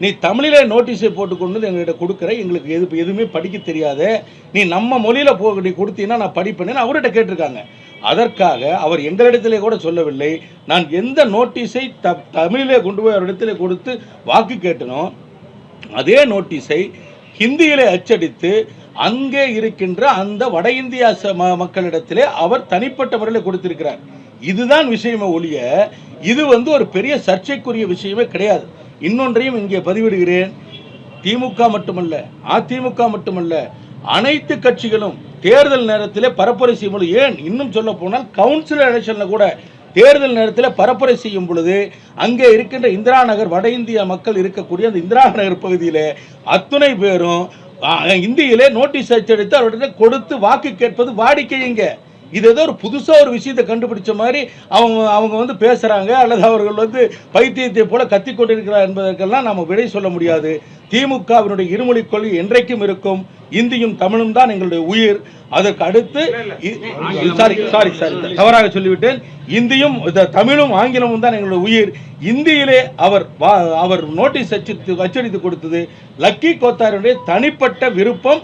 நீ தமிழிலே நோட்டீஸை போட்டு கொண்டு வந்து எங்கள்கிட்ட கொடுக்குற எங்களுக்கு எது எதுவுமே படிக்க தெரியாது. நீ நம்ம மொழியில் போ நீ கொடுத்தீங்கன்னா நான் படிப்பேன்னு அவர்கிட்ட கேட்டிருக்காங்க. அதற்காக அவர் எங்களிடத்திலே கூட சொல்லவில்லை. நான் எந்த நோட்டீஸை த தமிழிலே கொண்டு போய் அவரிடத்திலே கொடுத்து வாக்கு கேட்டனோ அதே நோட்டீஸை ஹிந்தியிலே அச்சடித்து அங்கே இருக்கின்ற அந்த வட இந்தியா ச- மக்களிடத்திலே அவர் தனிப்பட்ட முறையில் கொடுத்திருக்கிறார். இதுதான் விஷயமே ஒழிய இது வந்து ஒரு பெரிய சர்ச்சைக்குரிய விஷயமே கிடையாது. இன்னொன்றையும் இங்கே பதிவிடுகிறேன். திமுக மட்டுமல்ல அதிமுக மட்டுமல்ல அனைத்து கட்சிகளும் தேர்தல் நேரத்திலே பரப்புரை செய்யும் பொழுது ஏன் இன்னும் சொல்ல போனால் கவுன்சிலர் எலெக்ஷனில் கூட தேர்தல் நேரத்தில் பரப்புரை செய்யும் பொழுது அங்கே இருக்கின்ற இந்திரா நகர் வட இந்திய மக்கள் இருக்கக்கூடிய அந்த இந்திரா நகர் பகுதியிலே அத்துணை பேரும் இந்தியிலே நோட்டீஸ் அச்சடித்து அவர்கிட்ட கொடுத்து வாக்கு கேட்பது வாடிக்கைங்க இது ஏதோ ஒரு புதுசா ஒரு விஷயத்தை கண்டுபிடிச்ச மாதிரி அவங்க அவங்க வந்து பேசுறாங்க அல்லது அவர்கள் வந்து பைத்தியத்தை போல கத்தி கொண்டிருக்கிறார் என்பதற்கெல்லாம் நாம விடை சொல்ல முடியாது. திமுகவினுடைய இருமொழி கொள்கை என்றைக்கும் இருக்கும். இந்தியும் தமிழும் தான் எங்களுடைய உயிர். அதற்கு அடுத்து சாரி சாரி சாரி தவறாக சொல்லிவிட்டேன். இந்தியும் இந்த தமிழும் ஆங்கிலமும் தான் எங்களுடைய உயிர். இந்தியிலே அவர் அவர் நோட்டீஸ் அச்சிட்டு அச்சடித்து கொடுத்தது லக்கி கோத்தாருடைய தனிப்பட்ட விருப்பம்